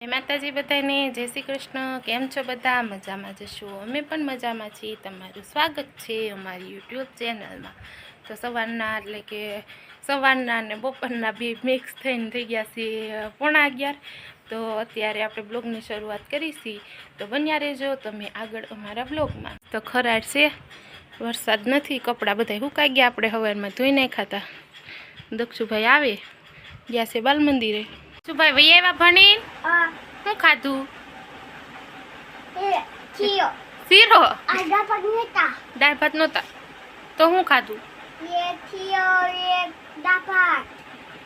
જય માતાજી બધાને જય શ્રી કૃષ્ણ. કેમ છો બધા? મજામાં જશો અમે પણ મજામાં છીએ. તમારું સ્વાગત છે અમારી યુટ્યુબ ચેનલમાં. તો સવારના, એટલે કે સવારના અને બપોરના બે મિક્સ થઈને થઈ ગયા છે પોણા અગિયાર. તો અત્યારે આપણે બ્લોગની શરૂઆત કરીશી. તો બન્યા રહેજો. તમે આગળ અમારા બ્લોગમાં. તો ખરાડ છે. વરસાદ નથી. કપડાં બધા સુકાઈ ગયા. આપણે હવારમાં ધોઈ નાખ્યા હતા. દક્ષુભાઈ આવે. ગયા છે બાલ મંદિરે દક્ષુભાઈ વહી આવ્યા ભણી શું ખાધું? શીરો. દાળ ભાત નહોતા. તો શું ખાધું?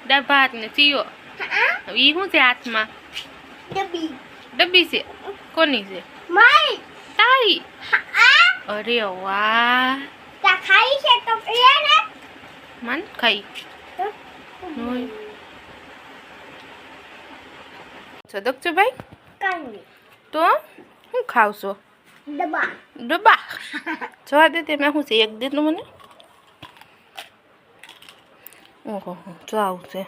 દાળ ભાત. ને હા? એ શું છે હાથમાં? ડબી ડબ્બી છે? કોની છે? તારી. અરે વાહ. તા ખાઈ છે તો મન ખાઈ તો હોય. છો દક્ષુભાઈ તો શું ખાવશો? ડબા ડબ્બા? જોવા દે તે શું છે એક દીધું મને? ઓહો જો આવું છે.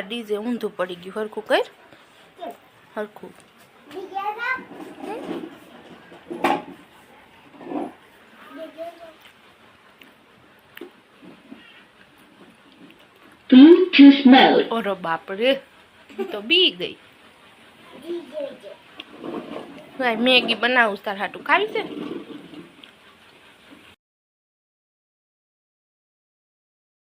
ડીજે ઊંધું પડી ગયું હરખું કર. હરખું. બીજા ના Bluetooth ઓરો બાપરે રે. તો બી ગઈ. મેગી બનાવું તાર હાટું ખાવી છે?